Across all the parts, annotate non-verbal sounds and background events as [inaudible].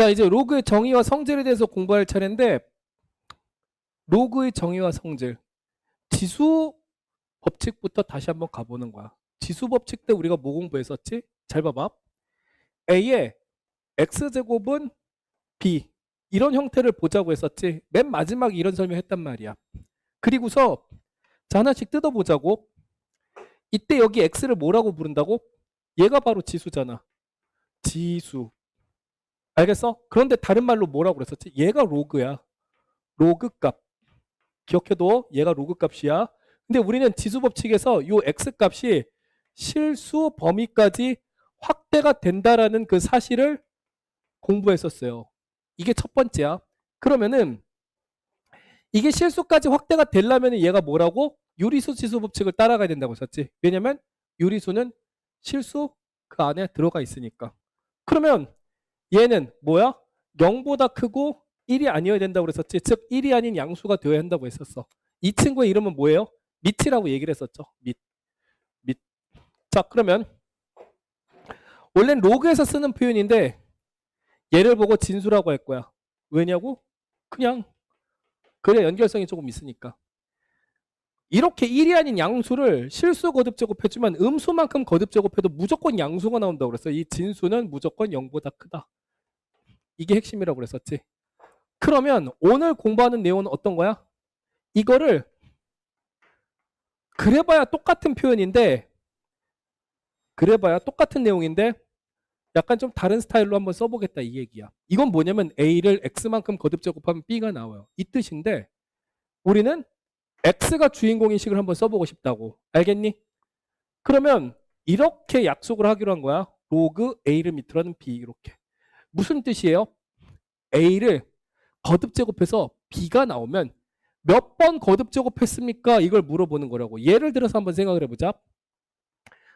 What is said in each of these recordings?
자, 이제 로그의 정의와 성질에 대해서 공부할 차례인데 로그의 정의와 성질. 지수 법칙부터 다시 한번 가보는 거야. 지수 법칙 때 우리가 뭐 공부했었지? 잘 봐봐. A의 X제곱은 B. 이런 형태를 보자고 했었지. 맨 마지막에 이런 설명했단 말이야. 그리고서 자 하나씩 뜯어보자고. 이때 여기 X를 뭐라고 부른다고? 얘가 바로 지수잖아. 지수. 알겠어? 그런데 다른 말로 뭐라고 그랬었지? 얘가 로그야. 로그 값. 기억해도 얘가 로그 값이야. 근데 우리는 지수 법칙에서 요 x 값이 실수 범위까지 확대가 된다라는 그 사실을 공부했었어요. 이게 첫 번째야. 그러면은 이게 실수까지 확대가 되려면 얘가 뭐라고? 유리수 지수 법칙을 따라가야 된다고 했었지. 왜냐면 유리수는 실수 그 안에 들어가 있으니까. 그러면 얘는 뭐야? 0보다 크고 1이 아니어야 된다고 그랬었지. 즉 1이 아닌 양수가 되어야 한다고 했었어. 이 친구의 이름은 뭐예요? 밑이라고 얘기를 했었죠. 밑. 밑. 자, 그러면 원래는 로그에서 쓰는 표현인데 얘를 보고 진수라고 할 거야. 왜냐고? 그냥 그래 연결성이 조금 있으니까. 이렇게 1이 아닌 양수를 실수 거듭 제곱해주면 음수만큼 거듭 제곱해도 무조건 양수가 나온다고 그랬어. 이 진수는 무조건 0보다 크다. 이게 핵심이라고 그랬었지. 그러면 오늘 공부하는 내용은 어떤 거야? 이거를 그래봐야 똑같은 표현인데 그래봐야 똑같은 내용인데 약간 좀 다른 스타일로 한번 써보겠다 이 얘기야. 이건 뭐냐면 A를 X만큼 거듭 제곱하면 B가 나와요. 이 뜻인데 우리는 X가 주인공인 식을 한번 써보고 싶다고. 알겠니? 그러면 이렇게 약속을 하기로 한 거야. 로그 A를 밑으로 하는 B 이렇게. 무슨 뜻이에요? A를 거듭 제곱해서 B가 나오면 몇 번 거듭 제곱했습니까? 이걸 물어보는 거라고. 예를 들어서 한번 생각을 해보자.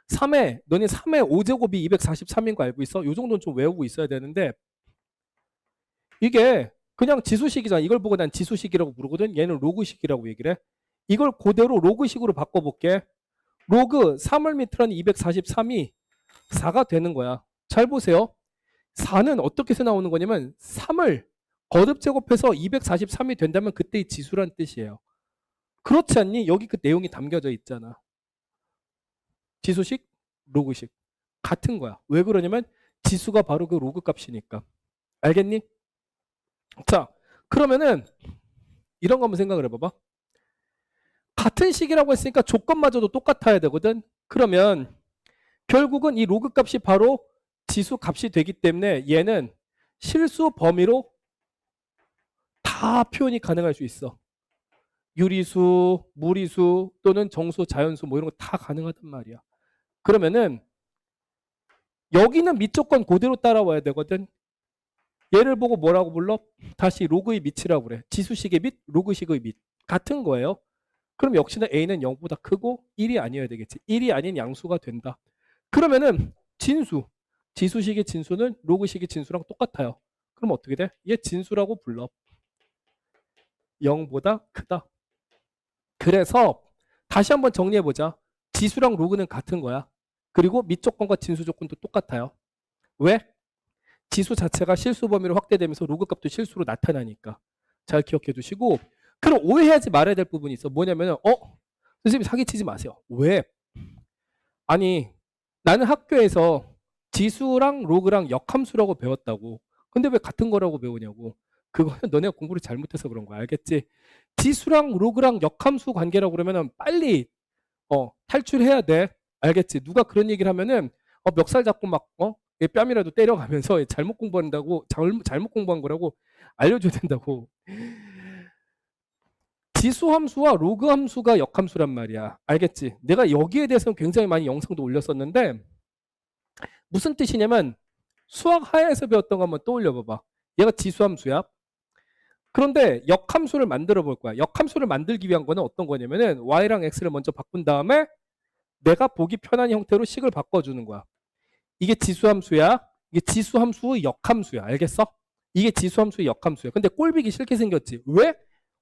3회, 너네 3회 5제곱이 243인 거 알고 있어? 요 정도는 좀 외우고 있어야 되는데 이게 그냥 지수식이잖아. 이걸 보고 난 지수식이라고 부르거든. 얘는 로그식이라고 얘기를 해. 이걸 그대로 로그식으로 바꿔볼게. 로그 3을 밑으로 한 243이 4가 되는 거야. 잘 보세요. 4는 어떻게 해서 나오는 거냐면 3을 거듭 제곱해서 243이 된다면 그때의 지수란 뜻이에요. 그렇지 않니? 여기 그 내용이 담겨져 있잖아. 지수식, 로그식. 같은 거야. 왜 그러냐면 지수가 바로 그 로그 값이니까. 알겠니? 자, 그러면은 이런 거 한번 생각을 해봐봐. 같은 식이라고 했으니까 조건마저도 똑같아야 되거든. 그러면 결국은 이 로그 값이 바로 지수 값이 되기 때문에 얘는 실수 범위로 다 표현이 가능할 수 있어. 유리수, 무리수 또는 정수, 자연수 뭐 이런 거 다 가능하단 말이야. 그러면은 여기는 밑조건 그대로 따라와야 되거든. 얘를 보고 뭐라고 불러? 다시 로그의 밑이라고 그래. 지수식의 밑, 로그식의 밑. 같은 거예요. 그럼 역시나 a는 0보다 크고 1이 아니어야 되겠지. 1이 아닌 양수가 된다. 그러면은 진수, 지수식의 진수는 로그식의 진수랑 똑같아요. 그럼 어떻게 돼? 얘 진수라고 불러. 0보다 크다. 그래서 다시 한번 정리해 보자. 지수랑 로그는 같은 거야. 그리고 밑 조건과 진수 조건도 똑같아요. 왜? 지수 자체가 실수 범위로 확대되면서 로그 값도 실수로 나타나니까. 잘 기억해 두시고 그럼 오해하지 말아야 될 부분이 있어. 뭐냐면 어? 선생님 사기치지 마세요. 왜? 아니 나는 학교에서 지수랑 로그랑 역함수라고 배웠다고. 근데 왜 같은 거라고 배우냐고. 그거는 너네가 공부를 잘못해서 그런 거야. 알겠지? 지수랑 로그랑 역함수 관계라고 그러면은 빨리 어, 탈출해야 돼. 알겠지? 누가 그런 얘기를 하면은 어, 멱살 잡고 막 어? 얘 뺨이라도 때려가면서 잘못 공부한다고 잘못, 잘못 공부한 거라고 알려줘야 된다고. 지수 함수와 로그 함수가 역함수란 말이야. 알겠지? 내가 여기에 대해서는 굉장히 많이 영상도 올렸었는데 무슨 뜻이냐면 수학 하에서 배웠던 거 한번 떠올려 봐봐. 얘가 지수 함수야. 그런데 역함수를 만들어 볼 거야. 역함수를 만들기 위한 거는 어떤 거냐면은 y랑 x를 먼저 바꾼 다음에 내가 보기 편한 형태로 식을 바꿔주는 거야. 이게 지수함수야. 이게 지수함수의 역함수야. 알겠어? 이게 지수함수의 역함수야. 근데 꼴비기 싫게 생겼지. 왜?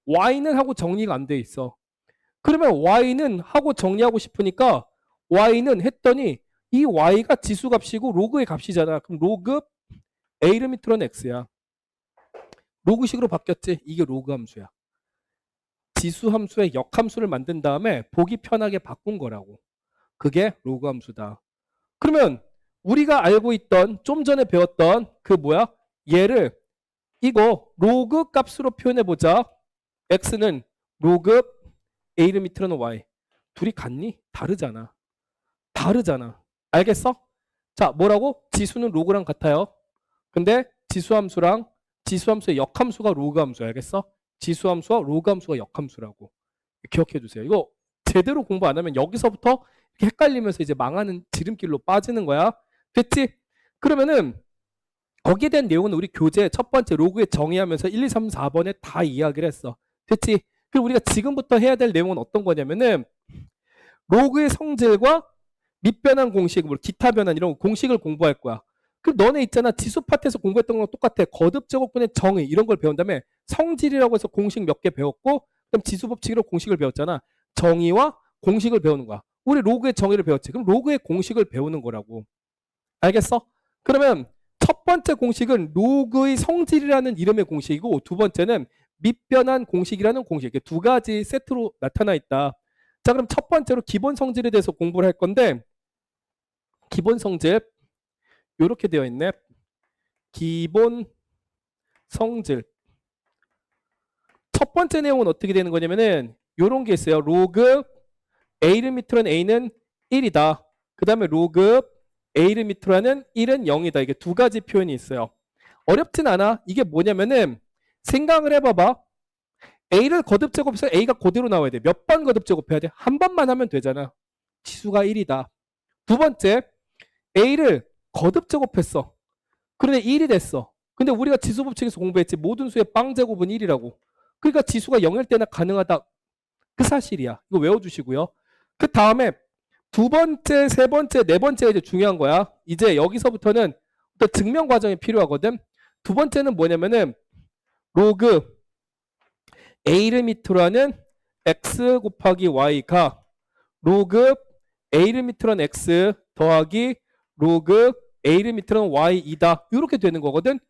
y는 하고 정리가 안 돼 있어. 그러면 y는 하고 정리하고 싶으니까 y는 했더니 이 y가 지수값이고 로그의 값이잖아. 그럼 로그 a를 밑으로는 x야. 로그식으로 바뀌었지? 이게 로그 함수야. 지수 함수의 역함수를 만든 다음에 보기 편하게 바꾼 거라고. 그게 로그 함수다. 그러면 우리가 알고 있던 좀 전에 배웠던 그 뭐야? 얘를 이거 로그 값으로 표현해 보자. x는 로그 a를 밑으로는 y. 둘이 같니? 다르잖아. 다르잖아. 알겠어? 자, 뭐라고? 지수는 로그랑 같아요. 근데 지수 함수랑 지수 함수의 역함수가 로그 함수 알겠어? 지수 함수와 로그 함수가 역함수라고. 기억해 주세요. 이거 제대로 공부 안 하면 여기서부터 이렇게 헷갈리면서 이제 망하는 지름길로 빠지는 거야. 됐지? 그러면은 거기에 대한 내용은 우리 교재 첫 번째 로그에 정의하면서 1, 2, 3, 4번에 다 이야기를 했어. 됐지? 그리고 우리가 지금부터 해야 될 내용은 어떤 거냐면은 로그의 성질과 밑변환 공식, 뭐 기타 변환 이런 공식을 공부할 거야. 그럼 너네 있잖아. 지수 파트에서 공부했던 거랑 똑같아. 거듭 제곱분의 정의 이런 걸 배운 다음에 성질이라고 해서 공식 몇 개 배웠고 그럼 지수 법칙으로 공식을 배웠잖아. 정의와 공식을 배우는 거야. 우리 로그의 정의를 배웠지. 그럼 로그의 공식을 배우는 거라고. 알겠어? 그러면 첫 번째 공식은 로그의 성질이라는 이름의 공식이고 두 번째는 밑변환 공식이라는 공식. 이게 두 가지 세트로 나타나 있다. 자, 그럼 첫 번째로 기본 성질에 대해서 공부를 할 건데 기본 성질 이렇게 되어 있네. 기본 성질. 첫 번째 내용은 어떻게 되는 거냐면은 이런 게 있어요. 로그 a를 밑으로 는 a는 1이다. 그 다음에 로그 a를 밑으로 하는 1은 0이다. 이게 두 가지 표현이 있어요. 어렵진 않아. 이게 뭐냐면은 생각을 해봐봐. a를 거듭 제곱해서 a가 그대로 나와야 돼. 몇 번 거듭 제곱해야 돼? 한 번만 하면 되잖아. 지수가 1이다. 두 번째, a를 거듭 제곱했어. 그런데 1이 됐어. 근데 우리가 지수 법칙에서 공부했지. 모든 수의 빵 제곱은 1이라고. 그러니까 지수가 0일 때나 가능하다. 그 사실이야. 이거 외워주시고요. 그 다음에 두 번째, 세 번째, 네 번째가 이제 중요한 거야. 이제 여기서부터는 또 증명 과정이 필요하거든. 두 번째는 뭐냐면은 로그 a를 밑으로 하는 x 곱하기 y가 로그 a를 밑으로 하는 x 더하기 로그 a를 밑으로 하는 y이다. 이렇게 되는 거거든.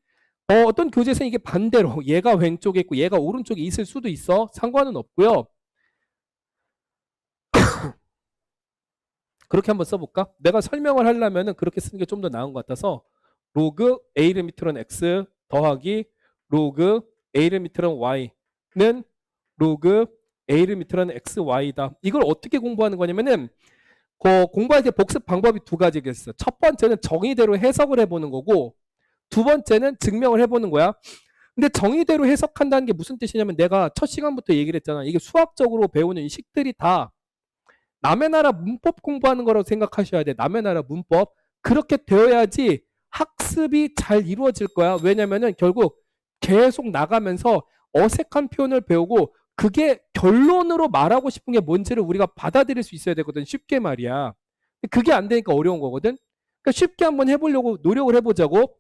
어, 어떤 교재에서는 이게 반대로 [laughs] 얘가 왼쪽에 있고 얘가 오른쪽에 있을 수도 있어. 상관은 없고요. [coughs] 그렇게 한번 써볼까? 내가 설명을 하려면 그렇게 쓰는 게 좀 더 나은 것 같아서 로그 a를 밑으로 하는 x 더하기 로그 a를 밑으로 하는 y는 로그 a를 밑으로 하는 xy다. 이걸 어떻게 공부하는 거냐면은 그 공부할 때 복습 방법이 두 가지가 있어요. 첫 번째는 정의대로 해석을 해보는 거고 두 번째는 증명을 해보는 거야. 근데 정의대로 해석한다는 게 무슨 뜻이냐면 내가 첫 시간부터 얘기를 했잖아. 이게 수학적으로 배우는 이 식들이 다 남의 나라 문법 공부하는 거라고 생각하셔야 돼. 남의 나라 문법. 그렇게 되어야지 학습이 잘 이루어질 거야. 왜냐면은 결국 계속 나가면서 어색한 표현을 배우고 그게 결론으로 말하고 싶은 게 뭔지를 우리가 받아들일 수 있어야 되거든. 쉽게 말이야. 그게 안 되니까 어려운 거거든. 그러니까 쉽게 한번 해보려고 노력을 해보자고.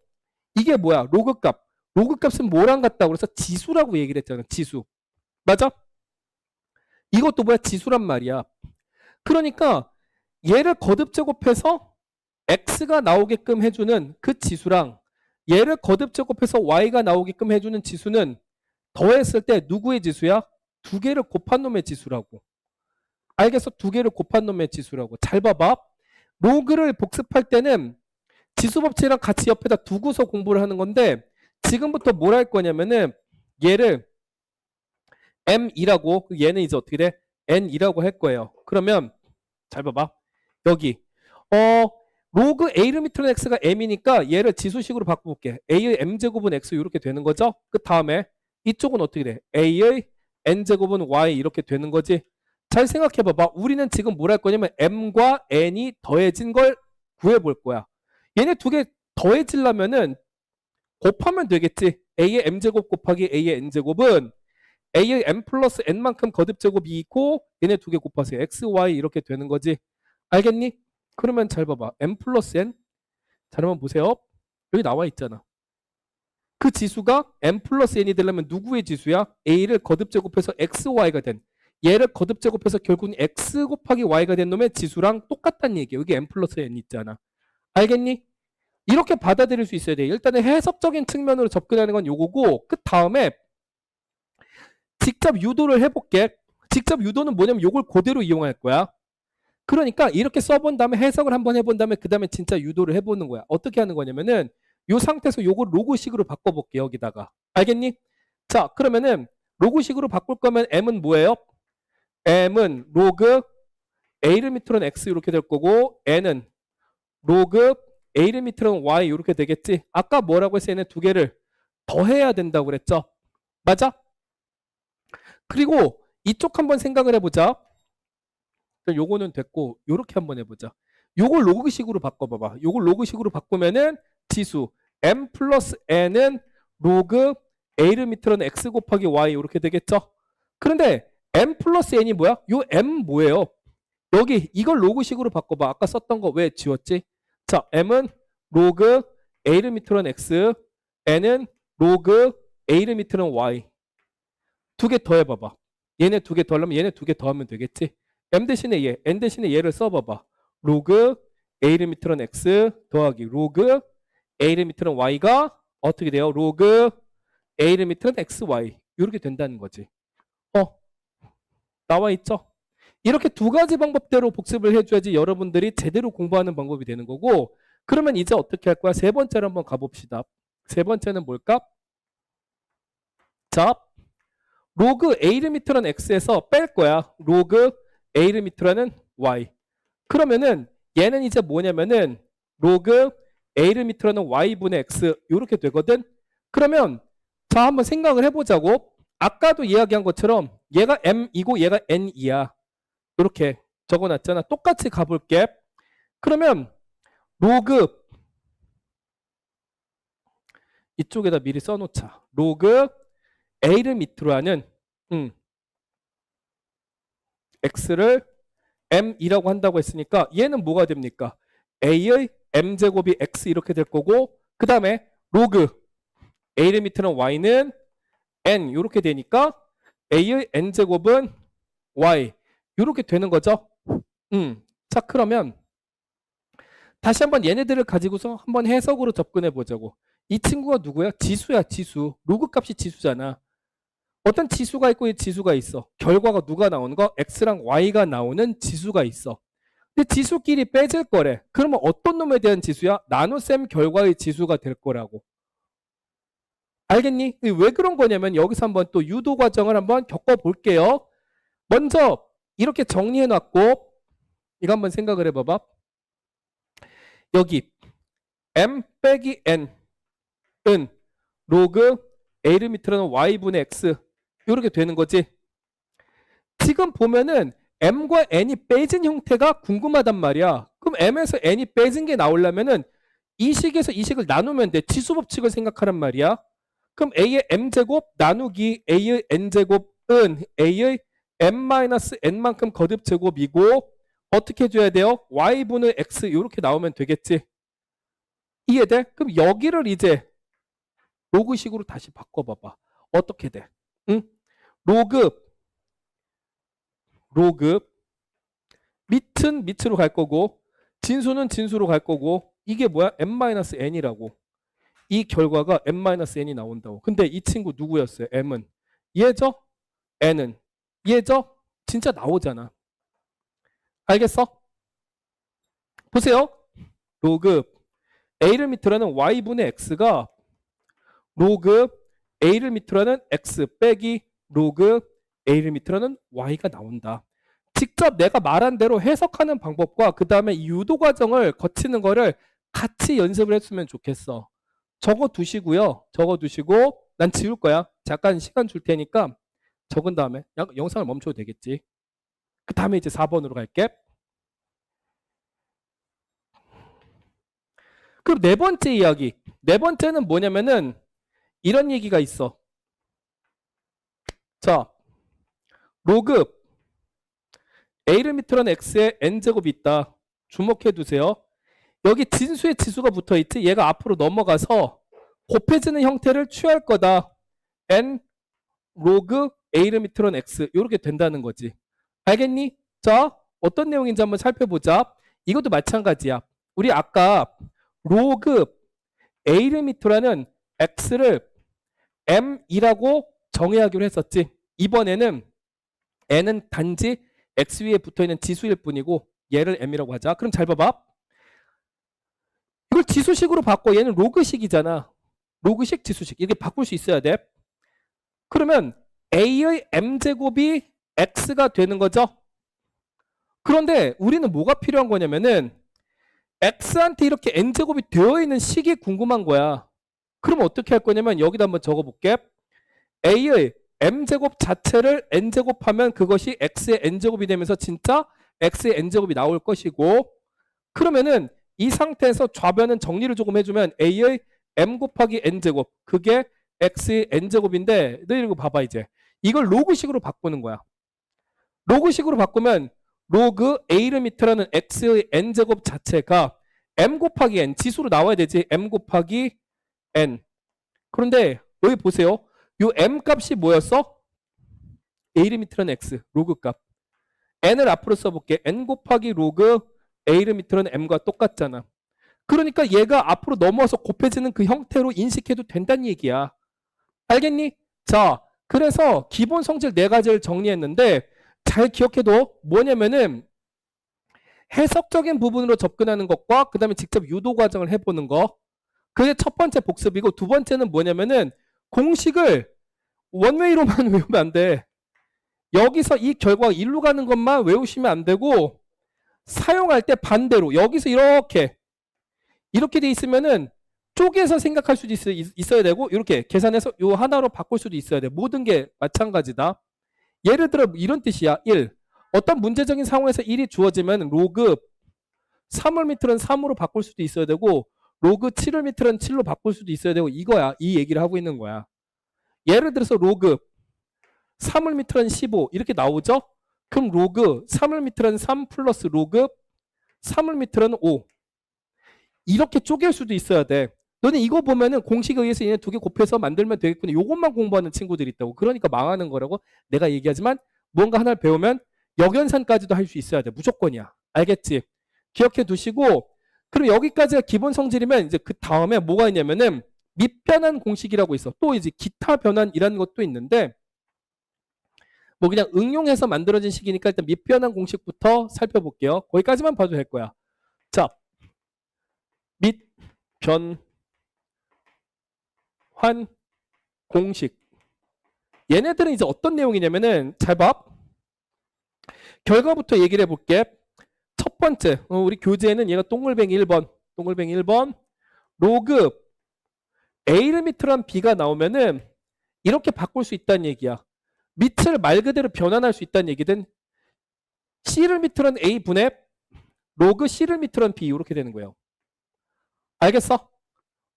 이게 뭐야? 로그 값. 로그 값은 뭐랑 같다고 그래서 지수라고 얘기를 했잖아. 지수. 맞아? 이것도 뭐야? 지수란 말이야. 그러니까 얘를 거듭 제곱해서 x가 나오게끔 해주는 그 지수랑 얘를 거듭 제곱해서 y가 나오게끔 해주는 지수는 더했을 때 누구의 지수야? 두 개를 곱한 놈의 지수라고. 알겠어? 두 개를 곱한 놈의 지수라고. 잘 봐봐. 로그를 복습할 때는 지수 법칙이랑 같이 옆에다 두고서 공부를 하는 건데 지금부터 뭘 할 거냐면은 얘를 m2라고 얘는 이제 어떻게 돼? n2라고 할 거예요. 그러면 잘 봐봐. 여기 어 로그 a를 밑으로 x가 m이니까 얘를 지수식으로 바꿔볼게. a의 m제곱은 x 이렇게 되는 거죠. 그 다음에 이쪽은 어떻게 돼? a의 n제곱은 y 이렇게 되는 거지. 잘 생각해 봐봐. 우리는 지금 뭘 할 거냐면 m과 n이 더해진 걸 구해 볼 거야. 얘네 두 개 더해지려면은 곱하면 되겠지. a의 m제곱 곱하기 a의 n제곱은 a의 m 플러스 n만큼 거듭제곱이 있고 얘네 두 개 곱하세요. x, y 이렇게 되는 거지. 알겠니? 그러면 잘 봐봐. m 플러스 n 잘 한번 보세요. 여기 나와 있잖아. 그 지수가 m 플러스 n이 되려면 누구의 지수야? a를 거듭 제곱해서 x, y가 된 얘를 거듭 제곱해서 결국은 x 곱하기 y가 된 놈의 지수랑 똑같다는 얘기예요. 여기 m 플러스 n 있잖아. 알겠니? 이렇게 받아들일 수 있어야 돼. 일단은 해석적인 측면으로 접근하는 건 요거고 그 다음에 직접 유도를 해볼게. 직접 유도는 뭐냐면 요걸 그대로 이용할 거야. 그러니까 이렇게 써본 다음에 해석을 한번 해본 다음에 그 다음에 진짜 유도를 해보는 거야. 어떻게 하는 거냐면은 요 상태에서 요걸 로그식으로 바꿔볼게 여기다가. 알겠니? 자 그러면은 로그식으로 바꿀 거면 m은 뭐예요? m은 로그 a를 밑으로는 x 이렇게 될 거고 n은 로그 a를 밑으로는 y 이렇게 되겠지. 아까 뭐라고 했어? 얘는 두 개를 더해야 된다고 그랬죠. 맞아? 그리고 이쪽 한번 생각을 해보자. 요거는 됐고 요렇게 한번 해보자. 요걸 로그식으로 바꿔봐봐. 요걸 로그식으로 바꾸면은 지수 m 플러스 n은 로그 a를 밑으로는 x 곱하기 y 이렇게 되겠죠. 그런데 m 플러스 n이 뭐야? 요 m 뭐예요? 여기 이걸 로그식으로 바꿔봐. 아까 썼던 거 왜 지웠지? 자, m은 로그 a를 밑으로는 x, n은 로그 a를 밑으로는 y. 두 개 더 해봐봐. 얘네 두 개 더 하려면 얘네 두 개 더 하면 되겠지. m 대신에 얘, n 대신에 얘를 써봐봐. 로그 a를 밑으로는 x 더하기 로그 a를 밑으로는 y가 어떻게 돼요? 로그 a를 밑으로는 xy 이렇게 된다는 거지. 어, 나와 있죠? 이렇게 두 가지 방법대로 복습을 해줘야지 여러분들이 제대로 공부하는 방법이 되는 거고 그러면 이제 어떻게 할 거야? 세 번째로 한번 가봅시다. 세 번째는 뭘까? 자, 로그 a를 밑으로는 x에서 뺄 거야. 로그 a를 밑으로는 y. 그러면은 얘는 이제 뭐냐면은 로그 a를 밑으로는 y분의 x 이렇게 되거든. 그러면 자 한번 생각을 해보자고. 아까도 이야기한 것처럼 얘가 m이고 얘가 n이야. 이렇게 적어놨잖아. 똑같이 가볼게. 그러면 로그 이쪽에다 미리 써놓자. 로그 a를 밑으로 하는 음, x를 m이라고 한다고 했으니까 얘는 뭐가 됩니까? a의 m제곱이 x 이렇게 될 거고 그 다음에 로그 a를 밑으로 y는 n 이렇게 되니까 a의 n제곱은 y 이렇게 되는 거죠. 음, 자 그러면 다시 한번 얘네들을 가지고서 한번 해석으로 접근해 보자고. 이 친구가 누구야? 지수야, 지수. 로그 값이 지수잖아. 어떤 지수가 있고 이 지수가 있어. 결과가 누가 나오는 거? x랑 y가 나오는 지수가 있어. 근데 지수끼리 빼질 거래. 그러면 어떤 놈에 대한 지수야? 나눗셈 결과의 지수가 될 거라고. 알겠니? 왜 그런 거냐면 여기서 한번 또 유도 과정을 한번 겪어 볼게요. 먼저 이렇게 정리해 놨고 이거 한번 생각을 해 봐봐. 여기 m 빼기 n은 로그 a를 밑으로는 y분의 x 이렇게 되는 거지. 지금 보면은 m과 n이 빼진 형태가 궁금하단 말이야. 그럼 m에서 n이 빼진 게 나오려면은 이 식에서 이 식을 나누면 돼. 지수 법칙을 생각하란 말이야. 그럼 a의 m제곱 나누기 a의 n제곱은 a의 m-n만큼 거듭 제곱이고 어떻게 해줘야 돼요? y분의 x 이렇게 나오면 되겠지. 이해돼? 그럼 여기를 이제 로그식으로 다시 바꿔봐봐. 어떻게 돼? 응? 로그 로그 밑은 밑으로 갈 거고 진수는 진수로 갈 거고 이게 뭐야? m-n이라고. 이 결과가 m-n이 나온다고. 근데 이 친구 누구였어요? m은 얘죠? n은 얘죠? 진짜 나오잖아. 알겠어? 보세요. 로그 a를 밑으로 하는 y분의 x가 로그 a를 밑으로 하는 x 빼기 로그 a를 밑으로 하는 y가 나온다. 직접 내가 말한 대로 해석하는 방법과 그 다음에 유도 과정을 거치는 거를 같이 연습을 했으면 좋겠어. 적어 두시고요. 적어 두시고 난 지울 거야. 잠깐 시간 줄 테니까 적은 다음에 영- 영상을 멈춰도 되겠지. 그 다음에 이제 4번으로 갈게. 그럼 네 번째 이야기. 네 번째는 뭐냐면은 이런 얘기가 있어. 자, 로그 a를 밑으로 한 x에 n제곱이 있다. 주목해 두세요. 여기 진수의 지수가 붙어 있지. 얘가 앞으로 넘어가서 곱해지는 형태를 취할 거다. n 로그 a를 밑으로 한 x 이렇게 된다는 거지. 알겠니? 자, 어떤 내용인지 한번 살펴보자. 이것도 마찬가지야. 우리 아까 로그 A를 밑으로는 X를 M이라고 정의하기로 했었지. 이번에는 N은 단지 X 위에 붙어 있는 지수일 뿐이고 얘를 M이라고 하자. 그럼 잘 봐봐. 이걸 지수식으로 바꿔. 얘는 로그식이잖아. 로그식, 지수식. 이렇게 바꿀 수 있어야 돼. 그러면 A의 M제곱이 X가 되는 거죠. 그런데 우리는 뭐가 필요한 거냐면은 X한테 이렇게 N제곱이 되어 있는 식이 궁금한 거야. 그럼 어떻게 할 거냐면 여기다 한번 적어볼게. A의 M제곱 자체를 N제곱하면 그것이 X의 N제곱이 되면서 진짜 X의 N제곱이 나올 것이고 그러면은 이 상태에서 좌변은 정리를 조금 해주면 A의 M 곱하기 N제곱 그게 X의 N제곱인데 너 이거 봐봐 이제. 이걸 로그식으로 바꾸는 거야. 로그식으로 바꾸면 로그 A를 밑으로는 X의 N제곱 자체가 M 곱하기 N 지수로 나와야 되지 M 곱하기 N. 그런데 여기 보세요 요 M 값이 뭐였어? A를 밑으로는 X 로그 값. N을 앞으로 써볼게. N 곱하기 로그 A를 밑으로는 M과 똑같잖아. 그러니까 얘가 앞으로 넘어와서 곱해지는 그 형태로 인식해도 된다는 얘기야. 알겠니? 자 그래서 기본 성질 네 가지를 정리했는데 잘 기억해도 뭐냐면은 해석적인 부분으로 접근하는 것과 그 다음에 직접 유도 과정을 해보는 거. 그게 첫 번째 복습이고 두 번째는 뭐냐면은 공식을 원웨이로만 [laughs] 외우면 안 돼. 여기서 이 결과가 일로 가는 것만 외우시면 안 되고 사용할 때 반대로 여기서 이렇게 이렇게 돼 있으면은 쪼개서 생각할 수도 있, 있어야 되고 이렇게 계산해서 요 하나로 바꿀 수도 있어야 돼. 모든 게 마찬가지다. 예를 들어 이런 뜻이야. 1. 어떤 문제적인 상황에서 1이 주어지면 로그 3을 밑으로는 3으로 바꿀 수도 있어야 되고 로그 7을 밑으로는 7로 바꿀 수도 있어야 되고 이거야. 이 얘기를 하고 있는 거야. 예를 들어서 로그 3을 밑으로는 15 이렇게 나오죠? 그럼 로그 3을 밑으로는 3 플러스 로그 3을 밑으로는 5 이렇게 쪼갤 수도 있어야 돼. 너는 이거 보면은 공식에 의해서 얘네 두 개 곱해서 만들면 되겠구나. 요것만 공부하는 친구들이 있다고. 그러니까 망하는 거라고 내가 얘기하지만 뭔가 하나를 배우면 역연산까지도 할 수 있어야 돼. 무조건이야. 알겠지? 기억해 두시고 그럼 여기까지가 기본 성질이면 이제 그 다음에 뭐가 있냐면은 밑변환 공식이라고 있어. 또 이제 기타 변환이라는 것도 있는데 뭐 그냥 응용해서 만들어진 식이니까 일단 밑변환 공식부터 살펴볼게요. 거기까지만 봐도 될 거야. 자, 밑변 환 공식. 얘네들은 이제 어떤 내용이냐면은 잘 봐. 결과부터 얘기를 해볼게. 첫 번째, 어, 우리 교재에는 얘가 동글뱅이 1번, 동글뱅이 1번, 로그 A를 밑으로 한 B가 나오면은 이렇게 바꿀 수 있다는 얘기야. 밑을 말 그대로 변환할 수 있다는 얘기든 C를 밑으로 한 A 분의 로그 C를 밑으로 한 B 이렇게 되는 거예요. 알겠어?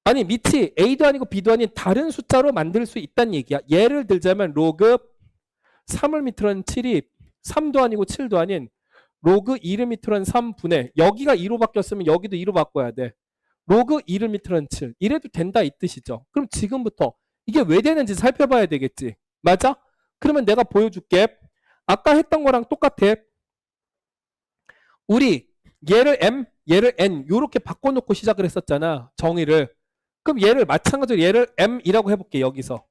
아니 밑이 A도 아니고 B도 아닌 다른 숫자로 만들 수 있다는 얘기야. 예를 들자면 로그 3을 밑으로 한 7이 3도 아니고 7도 아닌 로그 2를 밑으로 한 3분의 여기가 2로 바뀌었으면 여기도 2로 바꿔야 돼. 로그 2를 밑으로 한 7. 이래도 된다 이 뜻이죠. 그럼 지금부터 이게 왜 되는지 살펴봐야 되겠지. 맞아? 그러면 내가 보여줄게. 아까 했던 거랑 똑같아. 우리 얘를 M, 얘를 N 요렇게 바꿔놓고 시작을 했었잖아. 정의를. 그럼 얘를 마찬가지로 얘를 M이라고 해볼게 여기서.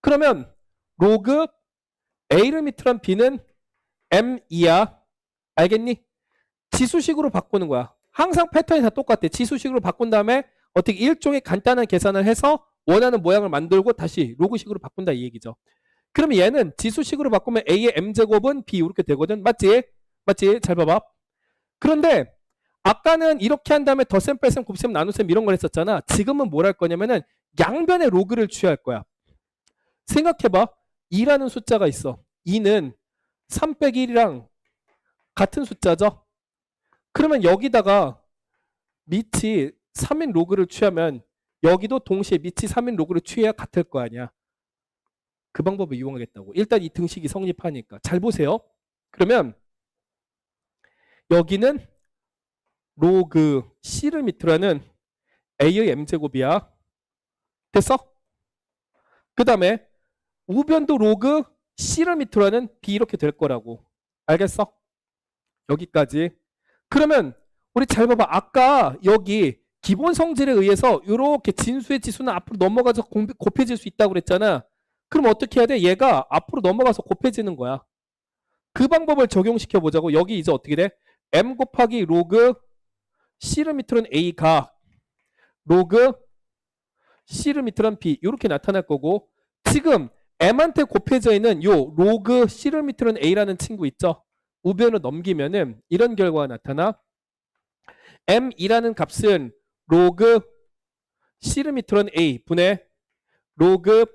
그러면 로그 A를 밑으로 한 B는 M이야. 알겠니? 지수식으로 바꾸는 거야. 항상 패턴이 다 똑같아. 지수식으로 바꾼 다음에 어떻게 일종의 간단한 계산을 해서 원하는 모양을 만들고 다시 로그식으로 바꾼다 이 얘기죠. 그러면 얘는 지수식으로 바꾸면 A의 M제곱은 B 이렇게 되거든. 맞지? 맞지? 잘 봐봐. 그런데 아까는 이렇게 한 다음에 덧셈, 뺄셈, 곱셈, 나눗셈 이런 걸 했었잖아. 지금은 뭘 할 거냐면은 양변의 로그를 취할 거야. 생각해봐. 2라는 숫자가 있어. 2는 3 빼기 1이랑 같은 숫자죠? 그러면 여기다가 밑이 3인 로그를 취하면 여기도 동시에 밑이 3인 로그를 취해야 같을 거 아니야. 그 방법을 이용하겠다고. 일단 이 등식이 성립하니까. 잘 보세요. 그러면 여기는 로그 C를 밑으로 하는 A의 M제곱이야. 됐어? 그 다음에 우변도 로그 C를 밑으로 하는 B 이렇게 될 거라고. 알겠어? 여기까지. 그러면 우리 잘 봐봐. 아까 여기 기본 성질에 의해서 이렇게 진수의 지수는 앞으로 넘어가서 공- 곱해질 수 있다고 그랬잖아. 그럼 어떻게 해야 돼? 얘가 앞으로 넘어가서 곱해지는 거야. 그 방법을 적용시켜 보자고. 여기 이제 어떻게 돼? m 곱하기 로그 시르미트론 a가 로그 시르미트론 b 이렇게 나타날 거고 지금 m한테 곱해져 있는 요 로그 시르미트론 a라는 친구 있죠? 우변을 넘기면은 이런 결과가 나타나 m이라는 값은 로그 시르미트론 a 분의 로그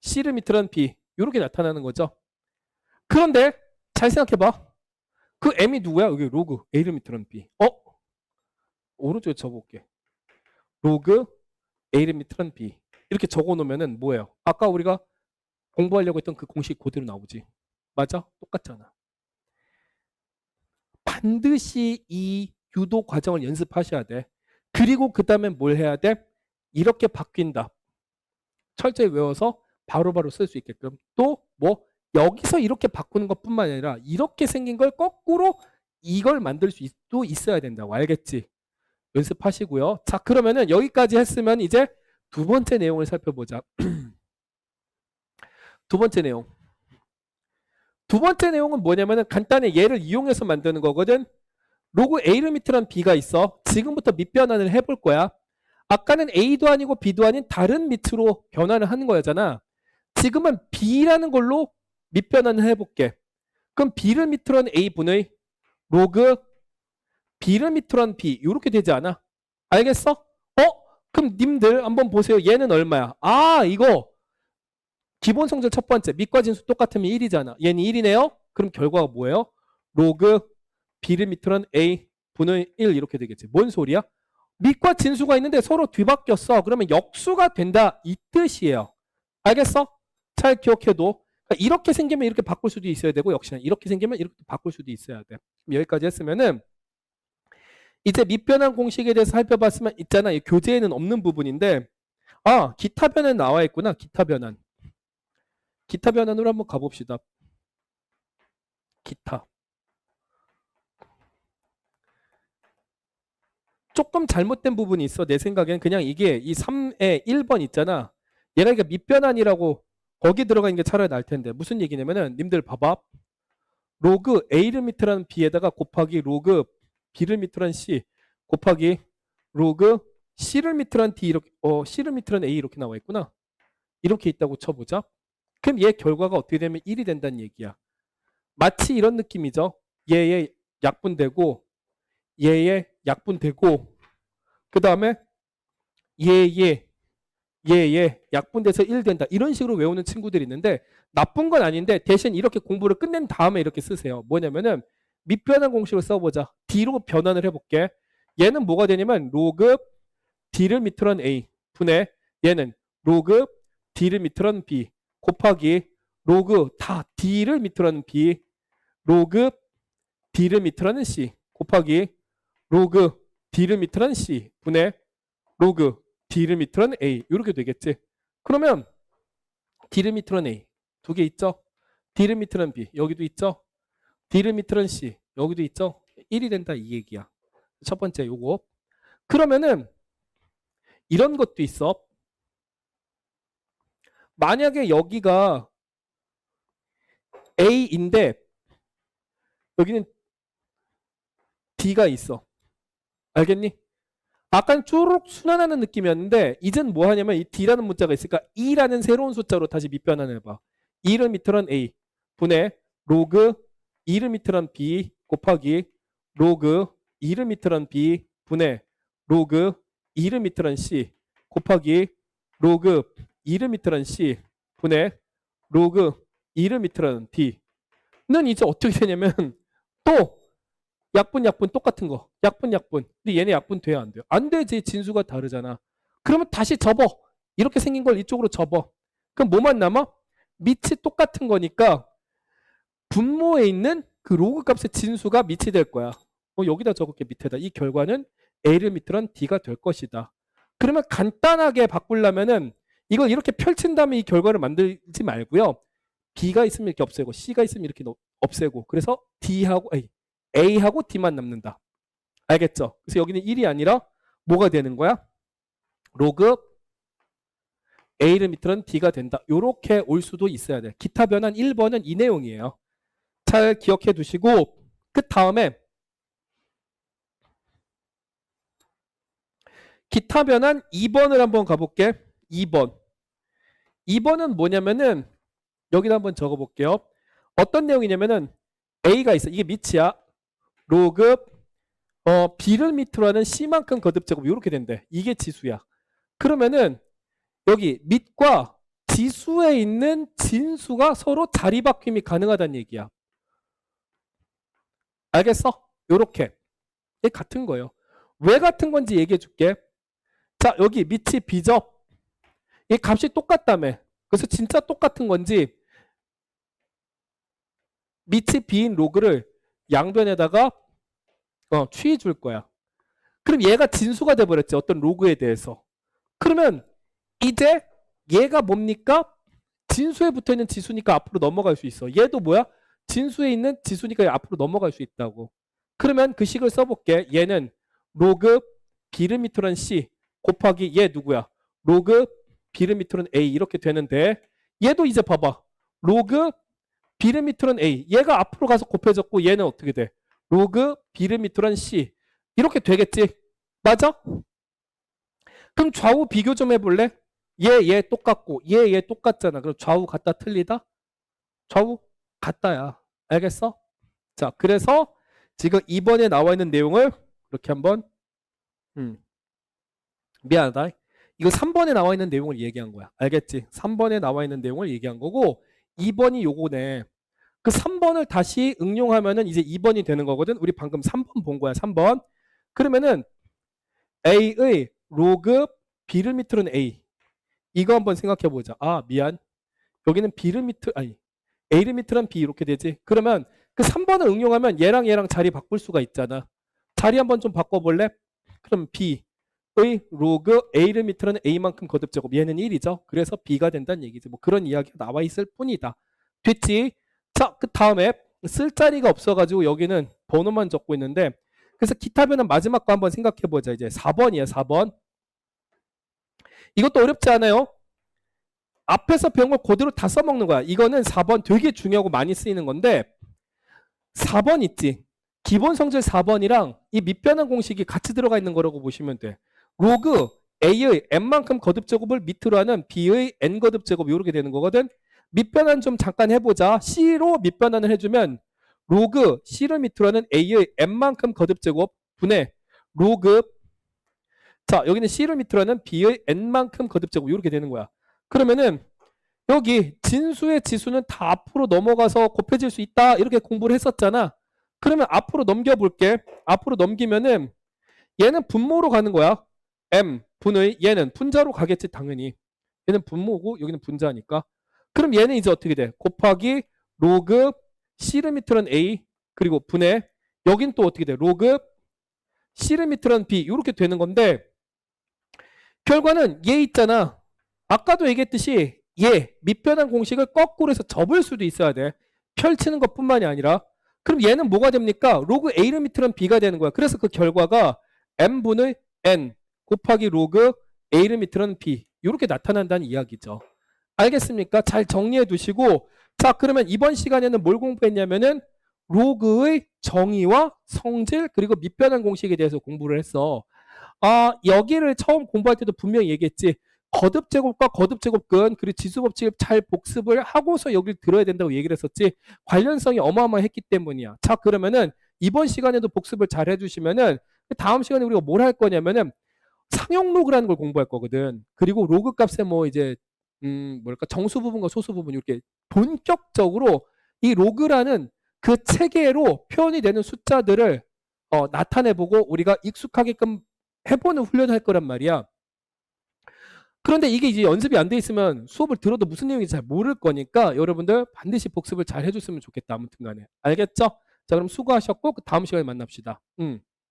시르미트론 b 이렇게 나타나는 거죠. 그런데 잘 생각해봐. 그 m이 누구야? 여기 로그 a르미트론 b. 어? 오른쪽에 적어볼게. 로그 a르미트론 b 이렇게 적어놓으면은 뭐예요? 아까 우리가 공부하려고 했던 그 공식 그대로 나오지. 맞아? 똑같잖아. 반드시 이 유도 과정을 연습하셔야 돼. 그리고 그 다음에 뭘 해야 돼? 이렇게 바뀐다. 철저히 외워서 바로바로 쓸 수 있게끔. 또 뭐 여기서 이렇게 바꾸는 것뿐만 아니라 이렇게 생긴 걸 거꾸로 이걸 만들 수 있, 도 있어야 된다고. 알겠지? 연습하시고요. 자 그러면은 여기까지 했으면 이제 두 번째 내용을 살펴보자. [clears throat] 두 번째 내용. 두 번째 내용은 뭐냐면은 간단히 얘를 이용해서 만드는 거거든. 로그 A르미트란 B가 있어. 지금부터 밑 변환을 해볼 거야. 아까는 A도 아니고 B도 아닌 다른 밑으로 변환을 하는 거잖아. 지금은 B라는 걸로 밑 변환을 해볼게. 그럼 B를 밑으로 한 A분의 로그 B를 밑으로 한 B 이렇게 되지 않아? 알겠어? 어? 그럼 님들 한번 보세요. 얘는 얼마야? 아 이거 기본 성질 첫 번째 밑과 진수 똑같으면 1이잖아. 얘는 1이네요. 그럼 결과가 뭐예요? 로그 B를 밑으로 한 A 분의 1 이렇게 되겠지. 뭔 소리야? 밑과 진수가 있는데 서로 뒤바뀌었어. 그러면 역수가 된다 이 뜻이에요. 알겠어? 잘 기억해도 그러니까 이렇게 생기면 이렇게 바꿀 수도 있어야 되고 역시나 이렇게 생기면 이렇게 바꿀 수도 있어야 돼. 여기까지 했으면은 이제 밑변환 공식에 대해서 살펴봤으면 있잖아. 이 교재에는 없는 부분인데 아 기타 변환 나와 있구나. 기타 변환. 기타 변환으로 한번 가봅시다. 기타. 조금 잘못된 부분이 있어. 내 생각엔 그냥 이게 이 3의 1번 있잖아. 얘가 이게 밑변환이라고 거기 들어가 있는 게 차라리 날 텐데 무슨 얘기냐면은 님들 봐봐. 로그 A를 밑으라는 B에다가 곱하기 로그 B를 밑으란 C 곱하기 로그 C를 밑으란 D 이렇게 어 C를 밑으란 A 이렇게 나와 있구나. 이렇게 있다고 쳐보자. 그럼 얘 결과가 어떻게 되면 1이 된다는 얘기야. 마치 이런 느낌이죠. 얘의 약분되고 얘의 약분되고 그 다음에 얘의 얘의 약분돼서 1 된다. 이런 식으로 외우는 친구들이 있는데 나쁜 건 아닌데 대신 이렇게 공부를 끝낸 다음에 이렇게 쓰세요. 뭐냐면은 밑변환 공식을 써보자. D로 변환을 해볼게. 얘는 뭐가 되냐면 로그 D를 밑으로 한 A 분의 얘는 로그 D를 밑으로 한 B 곱하기 로그 다 D를 밑으로 하는 B 로그 D를 밑으로 하는 C 곱하기 로그 D를 밑으로 하는 C 분의 로그 D를 밑으로 하는 A 이렇게 되겠지. 그러면 D를 밑으로 하는 A 두 개 있죠. D를 밑으로 하는 B 여기도 있죠. D를 밑으로 하는 C 여기도 있죠. 1이 된다 이 얘기야. 첫 번째 요거. 그러면은 이런 것도 있어. 만약에 여기가 A인데 여기는 D가 있어. 알겠니? 아까는 쭈룩 순환하는 느낌이었는데 이젠 뭐 하냐면 이 D라는 문자가 있으니까 2라는 새로운 숫자로 다시 밑변환을 해봐. 2를 밑으로 한 A 분의 로그 2를 밑으로 한 B 곱하기 로그 2를 밑으로 한 B 분의 로그 2를 밑으로 한 C 곱하기 로그 2를 밑으로 한 C 분의 로그 2를 밑으로 한 D는 이제 어떻게 되냐면 [laughs] 또 약분 약분 똑같은 거. 약분 약분. 근데 얘네 약분 돼야 안 돼요. 안 되지. 진수가 다르잖아. 그러면 다시 접어. 이렇게 생긴 걸 이쪽으로 접어. 그럼 뭐만 남아? 밑이 똑같은 거니까 분모에 있는 그 로그 값의 진수가 밑이 될 거야. 어, 여기다 적을게 밑에다. 이 결과는 A를 밑으로 한 D가 될 것이다. 그러면 간단하게 바꾸려면은 이걸 이렇게 펼친 다음에 이 결과를 만들지 말고요 B가 있으면 이렇게 없애고 C가 있으면 이렇게 넣- 없애고 그래서 D하고 아니, A하고 D만 남는다. 알겠죠? 그래서 여기는 1이 아니라 뭐가 되는 거야? 로그 A를 밑으로는 B가 된다. 요렇게 올 수도 있어야 돼. 기타 변환 1번은 이 내용이에요. 잘 기억해 두시고 그 다음에 기타 변환 2번을 한번 가볼게. 2번. 2번은 뭐냐면은 여기다 한번 적어볼게요. 어떤 내용이냐면은 A가 있어. 이게 밑이야. 로그 어, B를 밑으로 하는 C만큼 거듭 제곱 이렇게 된대. 이게 지수야. 그러면은 여기 밑과 지수에 있는 진수가 서로 자리 바뀜이 가능하다는 얘기야. 알겠어? 요렇게. 같은 거예요. 왜 같은 건지 얘기해 줄게. 자, 여기 밑이 B죠? 이 값이 똑같다며. 그래서 진짜 똑같은 건지 밑이 B인 로그를 양변에다가 어, 취해 줄 거야. 그럼 얘가 진수가 돼버렸지. 어떤 로그에 대해서. 그러면 이제 얘가 뭡니까? 진수에 붙어 있는 지수니까 앞으로 넘어갈 수 있어. 얘도 뭐야? 진수에 있는 지수니까 앞으로 넘어갈 수 있다고. 그러면 그 식을 써볼게. 얘는 로그 비르미트론 C 곱하기 얘 누구야? 로그 비르미트론 A 이렇게 되는데 얘도 이제 봐봐. 로그 비르미트론 A 얘가 앞으로 가서 곱해졌고 얘는 어떻게 돼? 로그 비르미트론 C 이렇게 되겠지? 맞아? 그럼 좌우 비교 좀 해볼래? 얘, 얘 똑같고, 얘, 얘 똑같잖아. 그럼 좌우 같다, 틀리다? 좌우 같다야. 알겠어? 자, 그래서 지금 2번에 나와 있는 내용을 이렇게 한번, 음, 미안하다. 이거 3번에 나와 있는 내용을 얘기한 거야. 알겠지? 3번에 나와 있는 내용을 얘기한 거고, 2번이 요거네. 그 3번을 다시 응용하면은 이제 2번이 되는 거거든. 우리 방금 3번 본 거야. 3번. 그러면은 A의 로그 B를 밑으로는 A. 이거 한번 생각해 보자. 아, 미안. 여기는 B를 밑으 아니 A를 밑으로는 B 이렇게 되지. 그러면 그 3번을 응용하면 얘랑 얘랑 자리 바꿀 수가 있잖아. 자리 한번 좀 바꿔 볼래? 그럼 B 의 로그 A를 밑으로 는 A만큼 거듭 제곱. 얘는 1이죠. 그래서 B가 된다는 얘기지. 뭐 그런 이야기가 나와 있을 뿐이다. 됐지? 자, 그 다음에 쓸 자리가 없어가지고 여기는 번호만 적고 있는데 그래서 기타 변은 마지막 거 한번 생각해 보자. 이제 4번이야, 4번. 이것도 어렵지 않아요? 앞에서 배운 걸 그대로 다 써먹는 거야. 이거는 4번 되게 중요하고 많이 쓰이는 건데 4번 있지. 기본 성질 4번이랑 이 밑변환 공식이 같이 들어가 있는 거라고 보시면 돼. 로그 A의 n만큼 거듭 제곱을 밑으로 하는 B의 n 거듭 제곱 이렇게 되는 거거든. 밑변환 좀 잠깐 해보자. C로 밑변환을 해주면 로그 C를 밑으로 하는 A의 n만큼 거듭 제곱 분의 로그 자 여기는 C를 밑으로 하는 B의 n만큼 거듭 제곱 이렇게 되는 거야. 그러면은 여기 진수의 지수는 다 앞으로 넘어가서 곱해질 수 있다 이렇게 공부를 했었잖아. 그러면 앞으로 넘겨볼게. 앞으로 넘기면은 얘는 분모로 가는 거야. M 분의 얘는 분자로 가겠지 당연히. 얘는 분모고 여기는 분자니까. 그럼 얘는 이제 어떻게 돼? 곱하기 로그 밑으로는 A 그리고 분의 여긴 또 어떻게 돼? 로그 밑으로는 B 이렇게 되는 건데 결과는 얘 있잖아. 아까도 얘기했듯이 얘 밑변환 공식을 거꾸로 해서 접을 수도 있어야 돼. 펼치는 것뿐만이 아니라 그럼 얘는 뭐가 됩니까? 로그 A를 밑으로는 B가 되는 거야. 그래서 그 결과가 M분의 N 곱하기 로그 A를 밑으로는 B 이렇게 나타난다는 이야기죠. 알겠습니까? 잘 정리해 두시고 자 그러면 이번 시간에는 뭘 공부했냐면은 로그의 정의와 성질 그리고 밑변환 공식에 대해서 공부를 했어. 아 여기를 처음 공부할 때도 분명히 얘기했지. 거듭 제곱과 거듭 제곱근 그리고 지수 법칙을 잘 복습을 하고서 여기를 들어야 된다고 얘기를 했었지. 관련성이 어마어마했기 때문이야. 자 그러면은 이번 시간에도 복습을 잘 해주시면은 다음 시간에 우리가 뭘 할 거냐면은 상용 로그라는 걸 공부할 거거든. 그리고 로그 값에 뭐 이제 음, 뭐랄까 정수 부분과 소수 부분 이렇게 본격적으로 이 로그라는 그 체계로 표현이 되는 숫자들을 어, 나타내보고 우리가 익숙하게끔 해보는 훈련을 할 거란 말이야. 그런데 이게 이제 연습이 안 돼 있으면 수업을 들어도 무슨 내용인지 잘 모를 거니까 여러분들 반드시 복습을 잘 해줬으면 좋겠다. 아무튼 간에. 알겠죠? 자, 그럼 수고하셨고 그 다음 시간에 만납시다. 음.